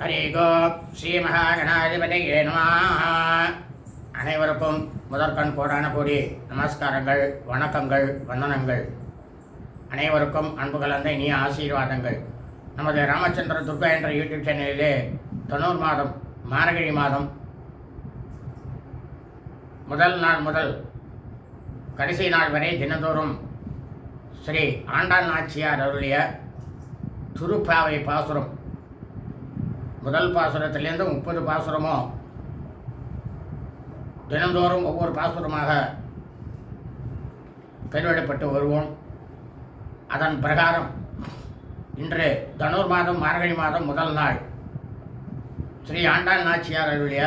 ஹரி கோ ஸ்ரீ மகாகணாதிபதியே நம. அனைவருக்கும் முதற்கண் கோடான கோடி நமஸ்காரங்கள் வணக்கங்கள் வந்தனங்கள். அனைவருக்கும் அன்பு கலந்த இனிய ஆசீர்வாதங்கள். நமது ராமச்சந்திர துர்கா என்ற யூடியூப் சேனலிலே தொண்ணூறு மாதம் மார்கழி மாதம் முதல் நாள் முதல் கடைசி நாள் வரை தினந்தோறும் ஸ்ரீ ஆண்டாள் நாச்சியார் அருளிய துருப்பாவை பாசுரம் முதல் பாசுரத்திலேருந்து முப்பது பாசுரமும் தினந்தோறும் ஒவ்வொரு பாசுரமாக பெருவிடப்பட்டு வருவோம். அதன் பிரகாரம் இன்று தனுர் மாதம் மார்கழி மாதம் முதல் நாள். ஸ்ரீ ஆண்டாள் நாச்சியார் அருளிய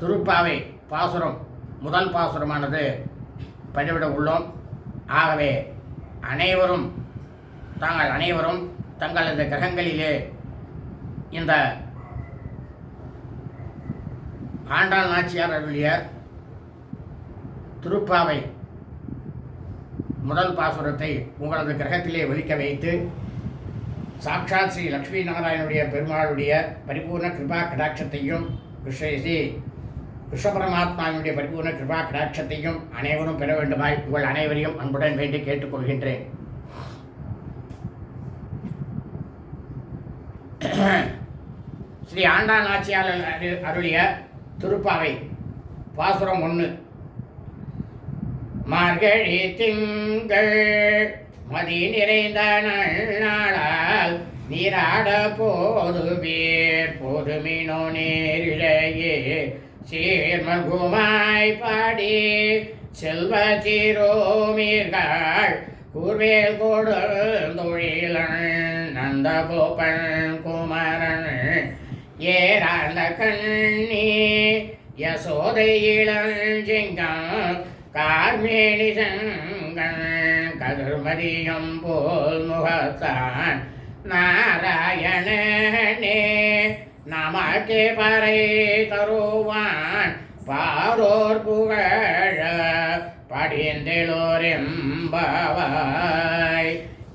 திருப்பாவை பாசுரம் முதல் பாசுரமானது பதிவிட உள்ளோம். ஆகவே அனைவரும் தாங்கள் அனைவரும் தங்களது கிரகங்களிலே இந்த ஆண்டாள் நாச்சியார் அருளிய திருப்பாவை முதல் பாசுரத்தை உங்களது கிரகத்திலே ஒலிக்க வைத்து சாட்சாத் ஸ்ரீ லக்ஷ்மி நாராயணனுடைய பெருமாளுடைய பரிபூர்ண கிருபா கடாட்சத்தையும் கிருஷ்ணி கிருஷ்ணபரமாத்மாவினுடைய பரிபூர்ண கிருபா கடாட்சத்தையும் அனைவரும் பெற வேண்டுமாய் உங்கள் அனைவரையும் அன்புடன் வேண்டி கேட்டுக்கொள்கின்றேன். ஸ்ரீ ஆண்டாள் ஆட்சியாளர் அரு- அருளிய திருப்பாவை. பாசுரம் ஒன்று மார்கழி திங்கள் மதி நிறைந்த நாளால் நீராட போதுவீர். போதுமினோ நேரிழையே சீர்மகுமாய் பாடி செல்வ சீரோமீர்கள். கூர்வேல் கொடுல் தொழிலன் நந்த கோபன் குமரன் ஏறாந்த கண்ணி யசோதை இளஞ்சிங்கம் கார்மேனி சங்கன் கதிர்மதியம் போல் முகத்தான் நாராயணனே. நமக்கே பறை தருவான் பாரோர் புகழ படியந்தெளோரெம்பாவாய்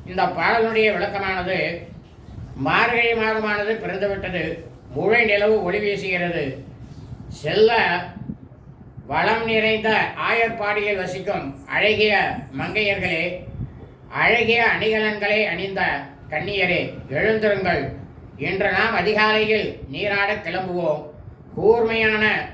இந்த பாடலுடைய விளக்கமானது மார்கழி மாதமானது பிறந்துவிட்டது. முழை நிலவு ஒளி வீசுகிறது. செல்ல வளம் நிறைந்த ஆயர்பாடியில் வசிக்கும் அழகிய மங்கையர்களே அழகிய அணிகலன்களை அணிந்த கண்ணியரே எழுந்திருங்கள். இன்று நாம் அதிகாலையில் நீராட கிளம்புவோம். கூர்மையான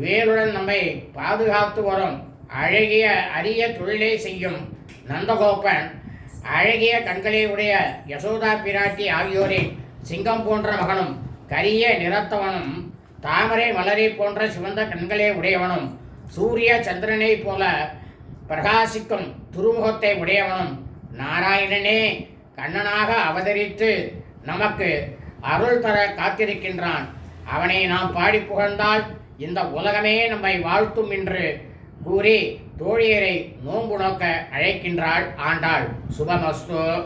வேருடன் நம்மை பாதுகாத்து வரும். அழகிய அரிய தொழிலை செய்யும் நந்தகோபன் அழகிய கண்களை உடைய யசோதா பிராட்டி ஆகியோரின் சிங்கம் போன்ற மகனும் கரிய நிறத்தவனும் தாமரை மலரை போன்ற சிவந்த கண்களே உடையவனும் சூரிய சந்திரனை போல பிரகாசிக்கும் துருமுகத்தை உடையவனும் நாராயணனே கண்ணனாக அவதரித்து நமக்கு அருள் தர காத்திருக்கின்றான். அவனை நாம் பாடி புகழ்ந்தால் இந்த உலகமே நம்மை வாழ்த்தும் என்று கூறி தோழியரை நோன்பு நோக்க அழைக்கின்றாள் ஆண்டாள். சுபமஸ்து.